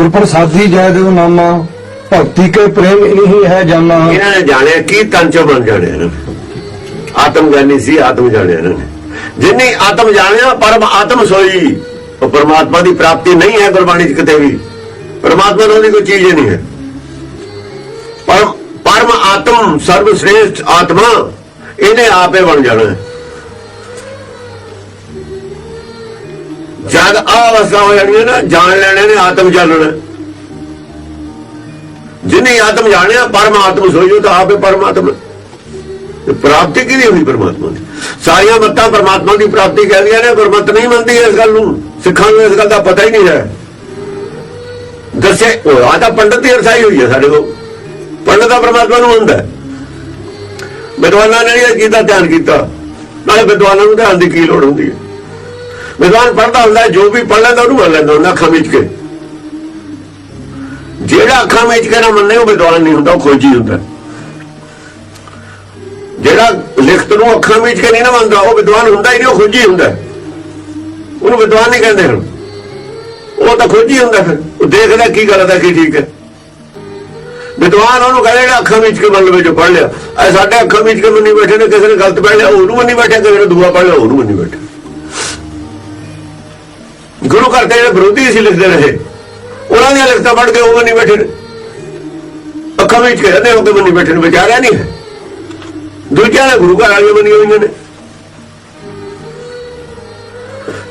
ਗੁਰ ਜੈ ਦੇਵ ਨਾਮਾ, ਭਗਤੀ ਕੇ ਪ੍ਰੇਮ ਇਨਹੀ ਹੈ ਜਾਨਾ। ਇਹਨਾਂ ਨੇ ਜਾਣਿਆ ਕੀ ਤਨ ਚੋਂ ਬਣ ਜਾਣਿਆ ਇਹਨਾਂ ਆਤਮ ਗਿਆਨੀ ਸੀ, ਆਤਮ ਜਾਣਿਆ ਇਹਨਾਂ ਨੇ। ਜਿੰਨੀ ਆਤਮ ਜਾਣਿਆ, ਪਰਮ ਆਤਮ ਸੋਈ। ਉਹ ਪਰਮਾਤਮਾ ਦੀ ਪ੍ਰਾਪਤੀ ਨਹੀਂ ਹੈ ਗੁਰਬਾਣੀ ਚ ਕਿਤੇ ਵੀ। ਪਰਮਾਤਮਾ ਨਾਲ ਦੀ ਕੋਈ ਚੀਜ਼ ਹੀ ਨਹੀਂ ਹੈ। ਪਰਮ ਪਰਮ ਆਤਮ ਸਰਵ ਸ੍ਰੇਸ਼ਟ ਆਤਮਾ, ਇਹਨੇ ਆਪੇ ਬਣ ਜਾਣਾ ਜਦ ਆਹ ਅਵਸਥਾ ਹੋ ਜਾਣੀ ਹੈ ਨਾ, ਜਾਣ ਲੈਣੇ ਨੇ, ਆਤਮ ਜਾਣਨਾ ਜਿਨੇ ਆਤਮ ਜਾਣਿਆ, ਪਰਮਾਤਮ ਸੋਈਓ ਤਾਂ ਆਪੇ ਪਰਮਾਤਮਾ। ਤੇ ਪ੍ਰਾਪਤੀ ਕਿਹਦੀ ਹੋਈ ਪਰਮਾਤਮਾ ਦੀ? ਸਾਰੀਆਂ ਮੱਤਾਂ ਪਰਮਾਤਮਾ ਦੀ ਪ੍ਰਾਪਤੀ ਕਹਿੰਦੀਆਂ ਨੇ, ਗੁਰਮਤ ਨਹੀਂ ਮੰਨਦੀ ਇਸ ਗੱਲ ਨੂੰ। ਸਿੱਖਾਂ ਨੂੰ ਇਸ ਗੱਲ ਦਾ ਪਤਾ ਹੀ ਨਹੀਂ ਹੈ। ਦੱਸੇ, ਉਹ ਆ ਤਾਂ ਪੰਡਤ ਦੀ ਅਰਸਾਈ ਹੋਈ ਹੈ ਸਾਡੇ ਕੋਲ। ਪੰਡਤ ਦਾ ਪਰਮਾਤਮਾ ਨੂੰ ਹੁੰਦਾ ਵਿਦਵਾਨਾਂ ਨੇ ਇਹ ਕੀਤਾ ਧਿਆਨ ਕੀਤਾ। ਨਾਲੇ ਵਿਦਵਾਨਾਂ ਨੂੰ ਧਿਆਨ ਦੀ ਕੀ ਲੋੜ ਹੁੰਦੀ ਹੈ? ਵਿਦਵਾਨ ਪੜਦਾ ਹੁੰਦਾ, ਜੋ ਵੀ ਪੜ ਲੈਂਦਾ ਉਹਨੂੰ ਮੰਨ ਲੈਂਦਾ ਹੁੰਦਾ ਅੱਖਾਂ ਵਿੱਚ ਕੇ। ਜਿਹੜਾ ਅੱਖਾਂ ਵਿੱਚ ਕੇ ਨਾ ਮੰਨੇ, ਉਹ ਵਿਦਵਾਨ ਨਹੀਂ ਹੁੰਦਾ, ਉਹ ਖੋਜੀ ਹੁੰਦਾ। ਜਿਹੜਾ ਲਿਖਤ ਨੂੰ ਅੱਖਾਂ ਵਿੱਚ ਕੇ ਨਹੀਂ ਨਾ ਮੰਨਦਾ, ਉਹ ਵਿਦਵਾਨ ਹੁੰਦਾ ਹੀ ਨਹੀਂ, ਉਹ ਖੋਜੀ ਹੁੰਦਾ। ਉਹਨੂੰ ਵਿਦਵਾਨ ਨਹੀਂ ਕਹਿੰਦੇ ਹੁਣ। ਉਹ ਤਾਂ ਖੋਜੀ ਹੁੰਦਾ ਫਿਰ। ਉਹ ਦੇਖਦਾ ਕੀ ਗਲਤ ਹੈ, ਕੀ ਠੀਕ ਹੈ। ਵਿਦਵਾਨ ਉਹਨੂੰ ਕਹਿੰਦੇ ਜਿਹੜਾ ਅੱਖਾਂ ਵਿੱਚ ਕੇ ਮੰਨ ਲਵੇ ਜੋ ਪੜ ਲਿਆ। ਸਾਡੇ ਅੱਖਾਂ ਵਿੱਚ ਕੇ ਮੰਨੀ ਬੈਠੇ ਨੇ, ਕਿਸੇ ਨੇ ਗਲਤ ਪੜ ਲਿਆ, ਉਹਨੂੰ ਮੰਨੀ ਬੈਠੇ, ਕਿਸੇ ਨੇ ਦੂਆ ਪੜ ਲਿਆ, ਉਹਨੂੰ ਮੰਨੀ ਬੈਠੇ। ਗੁਰੂ ਘਰ ਦੇ ਜਿਹੜੇ ਵਿਰੋਧੀ ਸੀ ਲਿਖਦੇ ਰਹੇ। ਉਹਨਾਂ ਦੀਆਂ ਲਿਖਤਾਂ ਪੜ੍ਹ ਕੇ ਉਹ ਮੰਨੀ ਬੈਠੇ। ਨੇ ਅੱਖਾਂ ਵਿੱਚ ਕਹਿੰਦੇ ਹੋ ਕੇ ਮੰਨੀ ਬੈਠੇ ਨੇ ਵਿਚਾਰਿਆ ਨਹੀਂ ਹੈ। ਦੂਜਿਆਂ ਦੇ ਗੁਰੂ ਘਰ ਵਾਲੀਆਂ ਮੰਨੀਆਂ ਹੋਈਆਂ ਨੇ।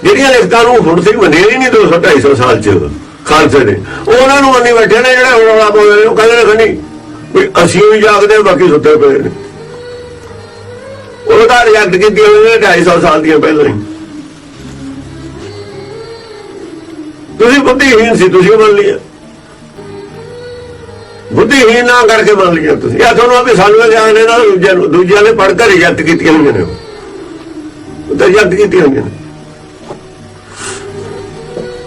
ਜਿਹੜੀਆਂ ਲਿਖਤਾਂ ਨੂੰ ਹੁਣ ਸੇ ਮੰਨਿਆ ਹੀ ਨਹੀਂ 200 250 ਸਾਲ ਚ ਖਾਲਸੇ ਨੇ ਉਹਨਾਂ ਨੂੰ ਮੰਨੀ ਬੈਠੇ ਨੇ ਜਿਹੜੇ ਹੁਣ ਰੌਲਾ ਪਾਉਂਦੇ ਨੇ ਉਹ ਕਹਿੰਦੇ ਨੇ ਖਣੀ ਵੀ ਅਸੀਂ ਵੀ ਜਾਗਦੇ ਹਾਂ, ਬਾਕੀ ਸੁੱਤੇ ਪਏ ਨੇ। ਉਹ ਤਾਂ ਰਿਐਕਟ ਕੀਤੀ ਹੋਈ ਨੇ 250 ਸਾਲ ਦੀਆਂ ਪਹਿਲਾਂ ਹੀ। ਤੁਸੀਂ ਬੁੱਧੀਹੀਨ ਸੀ, ਤੁਸੀਂ ਮੰਨ ਲਿਆ ਬੁੱਧੀਹੀਨ ਨਾ ਕਰਕੇ ਮੰਨ ਲਿਆ ਤੁਸੀਂ। ਇਹ ਤੁਹਾਨੂੰ ਵੀ ਸਾਨੂੰ ਇਹ ਜਾਣਦੇ ਨਾਲ ਦੂਜਿਆਂ ਨੂੰ ਦੂਜਿਆਂ ਨੇ ਪੜ੍ਹ ਕੇ ਰਿਜੈਕਟ ਕੀਤੀਆਂ ਹੋਈਆਂ ਨੇ। ਉਹ ਤਾਂ ਰਿਜੈਕਟ ਕੀਤੀਆਂ ਹੋਈਆਂ ਨੇ।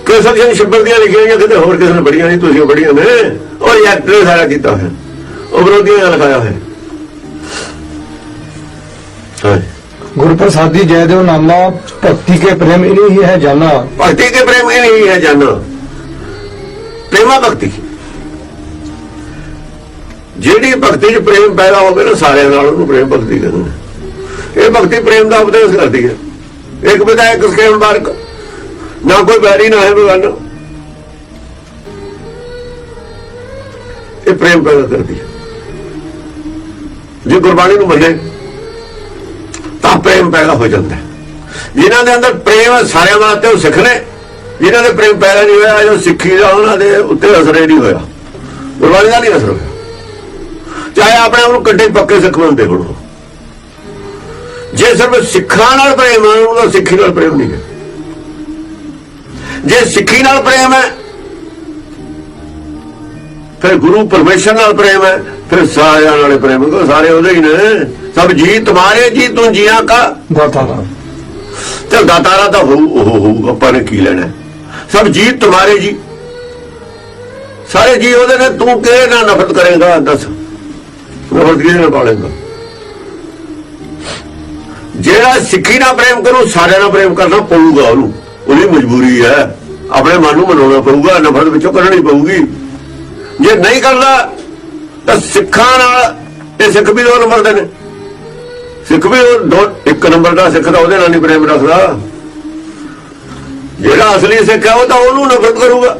ਕਿਸੇ ਨੇ ਸ਼ਬਦ ਦੀਆਂ ਲਿਖੀਆਂ ਹੋਈਆਂ, ਕਿਤੇ ਹੋਰ ਕਿਸੇ ਨੇ ਬੜੀਆਂ ਨਹੀਂ, ਤੁਸੀਂ ਬੜੀਆਂ ਨੇ। ਉਹ ਰਿਜੈਕਟ ਨੇ ਸਾਰਾ ਕੀਤਾ ਹੋਇਆ। ਉਹ ਵਿਰੋਧੀਆਂ ਨੇ ਲਿਖਾਇਆ ਹੋਇਆ। ਹਾਂਜੀ ਗੁਰ ਪ੍ਰਸਾਦੀ ਜੈ ਦੇਵ ਨਾਮਾ ਭਗਤੀ ਕੇ ਪ੍ਰੇਮ ਇਨਹੀ ਹੈ ਜਾਨਾ ਭਗਤੀ के प्रेम में नहीं है जाना प्रेमा भक्ति ਜਿਹੜੀ ਭਗਤੀ 'ਚ ਪ੍ਰੇਮ ਪੈਦਾ ਹੋਵੇ ਨਾ ਸਾਰਿਆਂ ਨਾਲ ਉਹਨੂੰ ਪ੍ਰੇਮ ਭਗਤੀ ਕਹਿੰਦੇ ਨੇ ਇਹ ਭਗਤੀ ਪ੍ਰੇਮ ਦਾ ਉਪਦੇਸ਼ ਕਰਦੀ ਹੈ ਇੱਕ ਵਿਦਾਇਕ ਸਕੇਮ ਬਾਰਕ ਨਾ ਕੋਈ ਬੈਰੀ ਨਾ ਹੈ ਬਗਾਨਾ ਇਹ ਪ੍ਰੇਮ ਪੈਦਾ ਕਰਦੀ ਹੈ ਜੇ ਗੁਰਬਾਣੀ ਨੂੰ ਮੰਨੇ ਤਾਂ ਪ੍ਰੇਮ ਪੈਦਾ ਹੋ ਜਾਂਦਾ ਹੈ। ਜਿਨ੍ਹਾਂ ਦੇ ਅੰਦਰ ਪ੍ਰੇਮ ਸਾਰਿਆਂ ਵਾਸਤੇ ਉਹ ਸਿੱਖ ਨੇ। ਜਿਨ੍ਹਾਂ ਦੇ ਪ੍ਰੇਮ ਪੈਦਾ ਨਹੀਂ ਹੋਇਆ, ਜੋ ਸਿੱਖੀ ਦਾ ਉਹਨਾਂ ਦੇ ਉੱਤੇ ਅਸਰ ਨਹੀਂ ਹੋਇਆ। ਗੁਰਬਾਣੀ ਦਾ ਨਹੀਂ ਅਸਰ ਹੋਇਆ। ਚਾਹੇ ਆਪਣੇ ਆਪ ਨੂੰ ਕੱਢੇ ਪੱਕੇ ਸਿੱਖ ਮੰਨਦੇ ਹੋਣ। ਜੇ ਸਿਰਫ ਸਿੱਖਾਂ ਨਾਲ ਪ੍ਰੇਮ ਹੈ ਉਹਦਾ ਸਿੱਖੀ ਨਾਲ ਪ੍ਰੇਮ ਨਹੀਂ ਹੈ। ਜੇ ਸਿੱਖੀ ਨਾਲ ਪ੍ਰੇਮ ਹੈ, ਫਿਰ ਗੁਰੂ ਪਰਮੇਸ਼ਰ ਨਾਲ ਪ੍ਰੇਮ ਹੈ, ਫਿਰ ਸਾਰਿਆਂ ਨਾਲ ਪ੍ਰੇਮ ਹੈ। ਸਾਰੇ ਉਹਦੇ ਹੀ ਨੇ। ਸਭ ਜੀ ਤੁਮਾਰੇ ਜੀ ਤੂੰ ਜੀਆਂ ਕਾ। ਦਾਤਾ ਦਾ ਤੇ ਦਾਤਾਰਾ ਤਾਂ ਹੋਊ ਉਹ ਹੋਊ ਆਪਾਂ ਨੇ ਕੀ ਲੈਣਾ? ਸਭ ਜੀ ਤੁਹਾਰੇ ਜੀ। ਸਾਰੇ ਜੀ ਉਹਦੇ ਨੇ ਤੂੰ ਕਿਹਦੇ ਨਾਲ ਨਫ਼ਰਤ ਕਰੇਗਾ ਦੱਸ। ਨਫ਼ਰਤ ਕਿਹਦੇ ਨਾਲ ਪਾਲੇਗਾ? ਜਿਹੜਾ ਸਿੱਖੀ ਨਾਲ ਪ੍ਰੇਮ ਕਰੂ ਸਾਰਿਆਂ ਨਾਲ ਪ੍ਰੇਮ ਕਰਨਾ ਪਊਗਾ ਉਹਨੂੰ। ਉਹਦੀ ਮਜਬੂਰੀ ਹੈ। ਆਪਣੇ ਮਨ ਨੂੰ ਮਨਾਉਣਾ ਪਊਗਾ ਨਫ਼ਰਤ ਵਿੱਚੋਂ ਕੱਢਣੀ ਪਊਗੀ। ਜੇ ਨਹੀਂ ਕਰਦਾ ਤਾਂ ਸਿੱਖਾਂ ਨਾਲ ਇਹ ਸਿੱਖ ਵੀ ਦੋ ਨੰਬਰ ਦੇ ਨੇ। ਸਿੱਖ ਵੀ ਉਹ ਦੋ ਇੱਕ ਨੰਬਰ ਦਾ ਸਿੱਖ ਦਾ ਉਹਦੇ ਨਾਲ ਨਹੀਂ ਪ੍ਰੇਮ ਰੱਖਦਾ ਜਿਹੜਾ ਅਸਲੀ ਸਿੱਖ ਹੈ ਉਹ ਤਾਂ ਉਹਨੂੰ ਨਫ਼ਰਤ ਕਰੂਗਾ।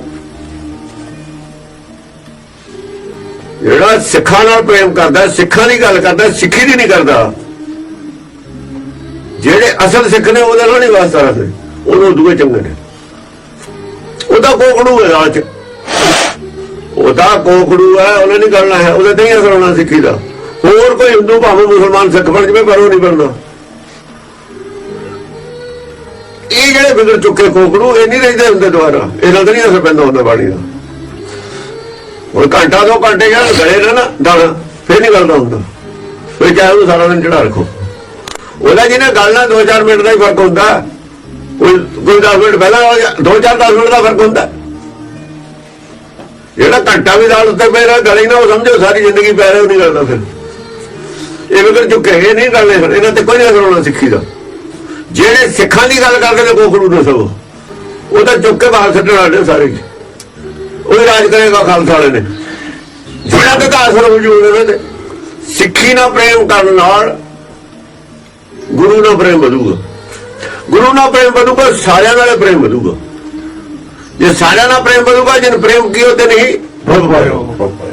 ਜਿਹੜਾ ਸਿੱਖਾਂ ਨਾਲ ਪ੍ਰੇਮ ਕਰਦਾ, ਸਿੱਖਾਂ ਦੀ ਗੱਲ ਕਰਦਾ, ਸਿੱਖੀ ਦੀ ਨਹੀਂ ਕਰਦਾ, ਜਿਹੜੇ ਅਸਲ ਸਿੱਖ ਨੇ ਉਹਦੇ ਨਾਲ ਨਹੀਂ ਵਾਸਤਾ ਰੱਖਦੇ। ਉਹਨੂੰ ਦੂਏ ਚੰਗੇ ਨੇ। ਉਹਦਾ ਕੋਕੜੂ ਹੈ ਰਾਜ ਉਹਦਾ ਕੋਕੜੂ ਹੈ, ਉਹਨੇ ਨਹੀਂ ਕਰਨਾ ਹੈ। ਉਹਦੇ ਤੇ ਹੀ ਅਸਰ ਹੋਣਾ ਸਿੱਖੀ ਦਾ। ਹੋਰ ਕੋਈ ਹਿੰਦੂ ਭਾਵੇਂ ਮੁਸਲਮਾਨ ਸਿੱਖ ਬਣ ਜਵੇ, ਪਰ ਉਹ ਨਹੀਂ ਬਣਦਾ ਇਹ ਜਿਹੜੇ ਵਿਗੜ ਚੁੱਕੇ ਕੋਕੜੂ ਇਹ ਨਹੀਂ ਰਹਿੰਦੇ ਹੁੰਦੇ ਦੁਆਰਾ ਇਹਨਾਂ ਦਾ ਨਹੀਂ ਅਸਰ ਪੈਂਦਾ ਹੁੰਦਾ ਬਾਣੀ ਦਾ। ਹੁਣ ਘੰਟਾ, ਦੋ ਘੰਟੇ ਜਾਂ ਗਲੇ ਨਾ ਨਾ ਦਾਣਾ ਫੇਰ ਨਹੀਂ ਕਰਦਾ ਹੁੰਦਾ। ਫਿਰ ਚਾਹੇ ਉਹਨੂੰ ਸਾਰਾ ਦਿਨ ਚੜਾ ਰੱਖੋ। ਉਹਦਾ ਜਿਹਨੇ ਗੱਲ ਨਾਲ 2-4 ਮਿੰਟ ਦਾ ਹੀ ਫ਼ਰਕ ਹੁੰਦਾ, ਕੋਈ ਕੋਈ 10 ਮਿੰਟ ਪਹਿਲਾਂ 2-4 10 ਮਿੰਟ ਦਾ ਫ਼ਰਕ ਹੁੰਦਾ। ਜਿਹੜਾ ਘੰਟਾ ਵੀ ਦਾਲ ਉੱਤੇ ਪੈ ਰਿਹਾ, ਗਲੇ ਨਾ ਉਹ ਸਮਝੋ, ਸਾਰੀ ਜ਼ਿੰਦਗੀ ਪੈ ਰਿਹਾ, ਉਹ ਨਹੀਂ ਕਰਦਾ ਫਿਰ। ਇਹ ਵਿਗੜ ਚੁੱਕੇ ਇਹ ਨਹੀਂ ਕਰਨੇ ਇਹਨਾਂ ਤੇ ਕੋਈ ਨਹੀਂ ਅਸਰ ਹੋਣਾ ਸਿੱਖੀ ਦਾ। ਜਿਹੜੇ ਸਿੱਖਾਂ ਦੀ ਗੱਲ ਕਰਦੇ ਨੇ ਕੋਖੜੂ ਨੇ ਸਭ ਉਹ ਤਾਂ ਚੁੱਕ ਕੇ ਬਾਹਰ ਛੱਡਣ ਵਾਲੇ ਸਾਰੇ। ਉਹ ਰਾਜ ਕਰੇਗਾ, ਖਾਲਸਾ ਵਾਲੇ ਨੇ। ਜਿਹੜਾ ਤੇ ਤਾਂ ਅਸਰ ਵਜੂਦ ਇਹਨਾਂ ਤੇ ਸਿੱਖੀ ਨਾਲ ਪ੍ਰੇਮ ਕਰਨ ਨਾਲ ਗੁਰੂ ਨਾਲ ਪ੍ਰੇਮ ਵਧੂਗਾ। ਗੁਰੂ ਨਾਲ ਪ੍ਰੇਮ ਵਧੂਗਾ, ਸਾਰਿਆਂ ਨਾਲ ਪ੍ਰੇਮ ਵਧੂਗਾ। ਜੇ ਸਾਰਿਆਂ ਨਾਲ ਪ੍ਰੇਮ ਵਧੂਗਾ ਜਿਨ ਪ੍ਰੇਮ ਕੀਓ ਤੇ ਨਹੀਂ ਭਵ।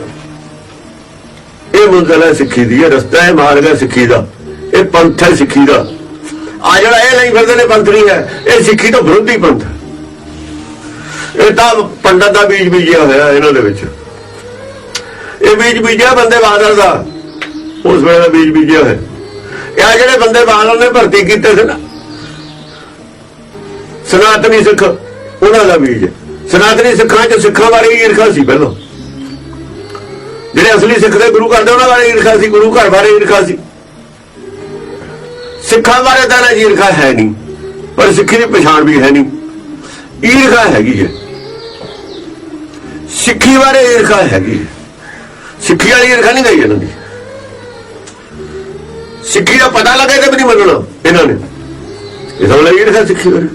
ਇਹ ਮੰਜ਼ਲ ਹੈ ਸਿੱਖੀ ਦੀ, ਇਹ ਰਸਤਾ ਹੈ ਮਾਰਗ ਹੈ ਸਿੱਖੀ ਦਾ, ਇਹ ਪੰਥ ਹੈ ਸਿੱਖੀ ਦਾ। ਆ ਜਿਹੜਾ ਇਹ ਲਈ ਫਿਰਦੇ ਨੇ ਪੰਥ ਨਹੀਂ ਹੈ, ਇਹ ਸਿੱਖੀ ਤੋਂ ਵਿਰੋਧੀ ਪੰਥ ਇਹ ਤਾਂ ਪੰਡਤ ਦਾ ਬੀਜ ਬੀਜਿਆ ਹੋਇਆ ਇਹਨਾਂ ਦੇ ਵਿੱਚ। ਇਹ ਬੀਜ ਬੀਜਿਆ ਬੰਦੇ ਬਾਦਲ ਦਾ, ਉਸ ਵੇਲੇ ਦਾ ਬੀਜ ਬੀਜਿਆ ਹੋਇਆ। ਇਹ ਜਿਹੜੇ ਬੰਦੇ ਬਾਦਲ ਨੇ ਭਰਤੀ ਕੀਤੇ ਸੀ ਨਾ, ਸਨਾਤਨੀ ਸਿੱਖ, ਉਹਨਾਂ ਦਾ ਬੀਜ ਸਨਾਤਨੀ ਸਿੱਖਾਂ ਚ ਸਿੱਖਾਂ ਬਾਰੇ ਈਰਖਾ ਸੀ ਪਹਿਲਾਂ। ਜਿਹੜੇ ਅਸਲੀ ਸਿੱਖ ਦੇ ਗੁਰੂ ਘਰ ਦੇ, ਉਹਨਾਂ ਬਾਰੇ ਈਰਖਾ ਸੀ, ਗੁਰੂ ਘਰ ਬਾਰੇ ਈਰਖਾ ਸੀ। ਸਿੱਖਾਂ ਬਾਰੇ ਤਾਂ ਨਾ ਈਰਖਾ ਹੈ ਨਹੀਂ, ਪਰ ਸਿੱਖੀ ਦੀ ਪਛਾਣ ਵੀ ਹੈ ਨਹੀਂ। ਈਰਖਾ ਹੈਗੀ ਹੈ। ਸਿੱਖੀ ਬਾਰੇ ਈਰਖਾ ਹੈਗੀ ਹੈ। ਸਿੱਖੀ ਵਾਲੀ ਈਰਖਾ ਨਹੀਂ ਗਈ ਇਹਨਾਂ ਦੀ। ਸਿੱਖੀ ਦਾ ਪਤਾ ਲੱਗੇ ਕਿ ਵੀ ਨਹੀਂ ਮੰਨਣਾ ਇਹਨਾਂ ਨੇ। ਇਹਦਾ ਵਾਲਾ ਈਰਖਾ ਸਿੱਖੀ ਬਾਰੇ।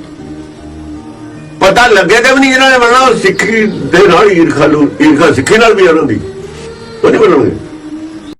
ਪਤਾ ਲੱਗੇ ਤੇ ਵੀ ਨਹੀਂ ਇਹਨਾਂ ਨੇ ਮੰਨਣਾ, ਉਹ ਸਿੱਖੀ ਦੇ ਨਾਲ ਈਰਖਾ ਨੂੰ ਈਰਖਾ ਸਿੱਖੀ ਨਾਲ ਵੀ ਉਹਨਾਂ ਦੀ। ਉਹ ਨਹੀਂ ਮੰਨਣਗੇ